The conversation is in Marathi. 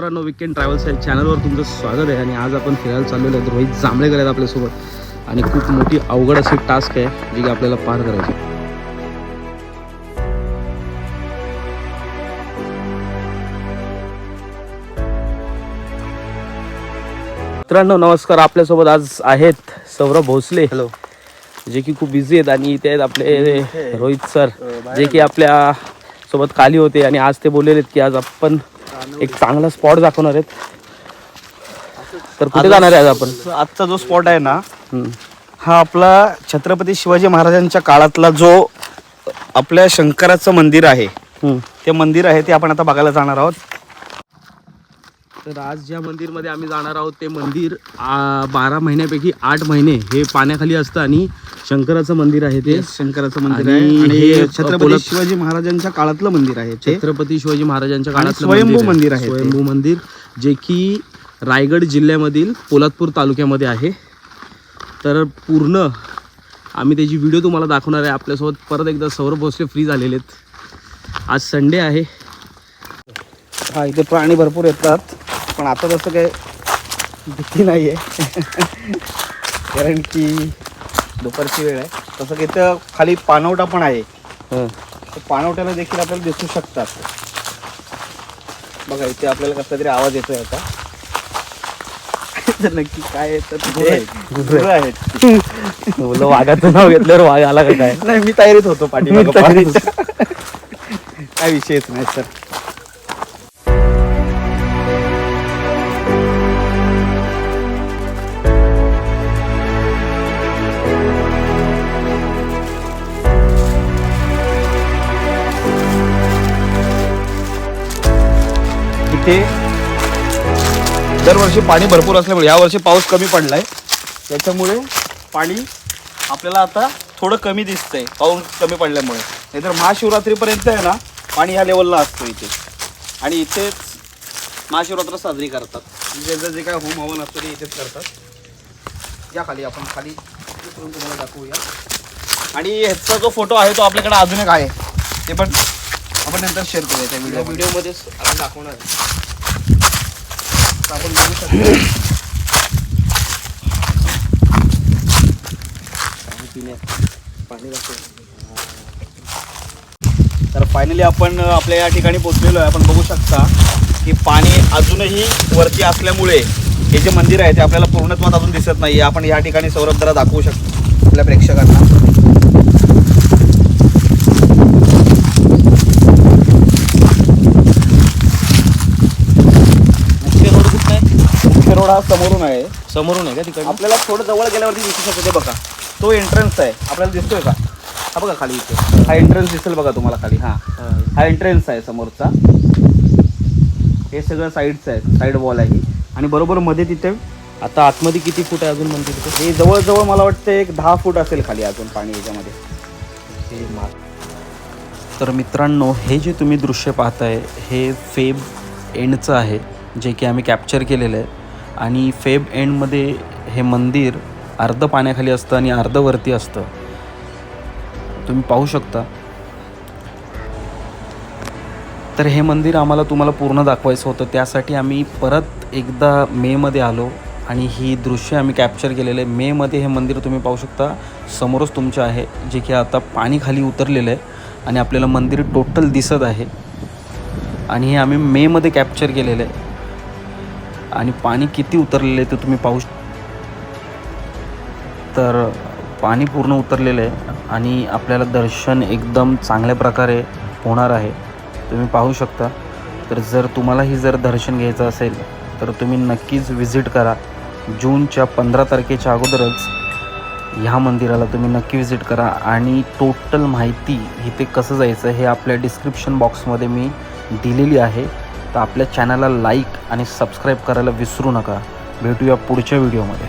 मित्रांनो विकेंड ट्रॅव्हल्स या चॅनलवर तुमचं स्वागत आहे. आणि आज आपण फिरायला चाललेलो आहेत रोहित जांभळेकर आहेत आपल्यासोबत. आणि खूप मोठी अवघड अशी टास्क आहे जी की आपल्याला पार करायची. आहे. मित्रांनो नमस्कार. आपल्यासोबत आज आहेत सौरभ भोसले हॅलो जे की खूप बिझी आहेत. आणि इथे आहेत आपले रोहित सर जे की आपल्यासोबत खाली होते. आणि आज ते बोललेले आहेत की आज आपण एक चांगला स्पॉट दाखवणार आहेत तर कुठे जाणार आहे आज आपण आजचा जो स्पॉट आहे ना. हा आपला छत्रपती शिवाजी महाराजांच्या काळातला जो आपल्या शंकराचं मंदिर आहे. ते मंदिर आहे ते आपण आता बघायला जाणार आहोत तर आज ज्या मंदिरमध्ये आम्ही जाणार आहोत ते मंदिर बारा महिन्यापैकी आठ महिने हे पाण्याखाली असतं आणि शंकराचं मंदिर आहे ते. शंकराचं मंदिर आहे. आणि हे छत्रपती शिवाजी महाराजांच्या काळातलं मंदिर आहे छत्रपती शिवाजी महाराजांच्या आणि काळातलं स्वयंभू मंदिर आहे. स्वयंभू मंदिर जे की रायगड जिल्ह्यामधील पोलादपूर तालुक्यामध्ये आहे. तर पूर्ण आम्ही त्याची व्हिडिओ तुम्हाला दाखवणार आहे. आपल्यासोबत परत एकदा सौरभ भोसले फ्री झालेले आहेत. आज संडे आहे. हा इथे प्राणी भरपूर येतात. पण आता तसं काय भीती नाही आहे कारण की दुपारची वेळ आहे. तसं की इथं खाली पानवटा पण आहे. हं. तर पानवट्याला देखील आपल्याला दिसू शकतात. बघा इथे आपल्याला कसला तरी आवाज येतोय आता. तर नक्की काय आहे तर गुरं आहेत. मुलं वाघाचं नाव घेतल्यावर वाघ आला का काय? नाही मी तयारीत होतो पाठीमागं. तयारीत. पाहायच्या. काय विषयच नाही सर. इथे दरवर्षी पाणी भरपूर असल्यामुळे यावर्षी पाऊस कमी पडलाय. त्याच्यामुळे पाणी आपल्याला आता थोडं कमी दिसतंय पाऊस कमी पडल्यामुळे. नाहीतर महाशिवरात्रीपर्यंत आहे ना पाणी ह्या लेवलला असतो इथे. आणि इथेच महाशिवरात्र साजरी करतात. ज्याचं जे काय होम हवन असतं ते इथेच करतात. या खाली आपण खाली तुम्हाला दाखवूया. आणि ह्याचा जो फोटो आहे तो आपल्याकडे अजून एक आहे. ते पण आपण नंतर शेअर करूया त्या व्हिडिओ व्हिडिओमध्ये आपण दाखवणार आपण बघू शकतो. पाणी तर फायनली आपण आपल्या या ठिकाणी पोहोचलेलो आहे. आपण बघू शकता की पाणी अजूनही वरती असल्यामुळे हे जे मंदिर आहे ते आपल्याला पूर्णत्वात अजून दिसत नाही आपण या ठिकाणी सौरभ जरा दाखवू शकतो आपल्या प्रेक्षकांना. हा समोरून आहे. समोरून आहे का तिकडे आपल्याला थोडं जवळ गेल्यावरती दिसू शकते ते बघा. तो एंट्रन्स आहे. आपल्याला दिसतोय का? हा बघा खाली इथे. हा एंट्रन्स दिसेल बघा तुम्हाला खाली. हा. हा एंट्रन्स आहे समोरचा. हे सगळं साईडचं आहे साईड वॉल आहे ही. आणि बरोबर मध्ये तिथे आता आतमध्ये किती फूट आहे अजून मंदिर तिथे? हे जवळजवळ मला वाटतं एक दहा फूट असेल खाली अजून पाणी याच्यामध्ये. तर मित्रांनो हे जे तुम्ही दृश्य पाहताय हे फेब एंडचं आहे जे की आम्ही कॅप्चर केलेलं आहे. आणि फेब एंडमध्ये हे मंदिर अर्ध पाण्याखाली असतं आणि अर्ध वरती असतं. तुम्ही पाहू शकता. तर हे मंदिर आम्हाला तुम्हाला पूर्ण दाखवायचं होतं. त्यासाठी आम्ही परत एकदा मेमध्ये आलो आणि ही दृश्य आम्ही कॅप्चर केलेलं आहे. मेमध्ये हे मंदिर तुम्ही पाहू शकता. समोरच तुमचं आहे जे की आता पाणी खाली उतरलेलं आहे आणि आपल्याला मंदिर टोटल दिसत आहे. आणि हे आम्ही मेमध्ये कॅप्चर केलेलं आहे. आणि पाणी किती उतरलेलं आहे ते तुम्ही पाहू तर पाणी पूर्ण उतरलेलं आहे आणि आपल्याला दर्शन एकदम चांगल्या प्रकारे होणार आहे. तुम्ही पाहू शकता. तर जर तुम्हालाही जर दर्शन घ्यायचं असेल तर तुम्ही नक्कीच व्हिजिट करा. जूनच्या पंधरा तारखेच्या अगोदरच ह्या मंदिराला तुम्ही नक्की व्हिजिट करा. आणि टोटल माहिती इथे कसं जायचं हे आपल्या डिस्क्रिप्शन बॉक्समध्ये मी दिलेली आहे. तर आपल्या चॅनलला लाईक आणि सबस्क्राईब करायला विसरू नका. भेटूया पुढच्या व्हिडिओमध्ये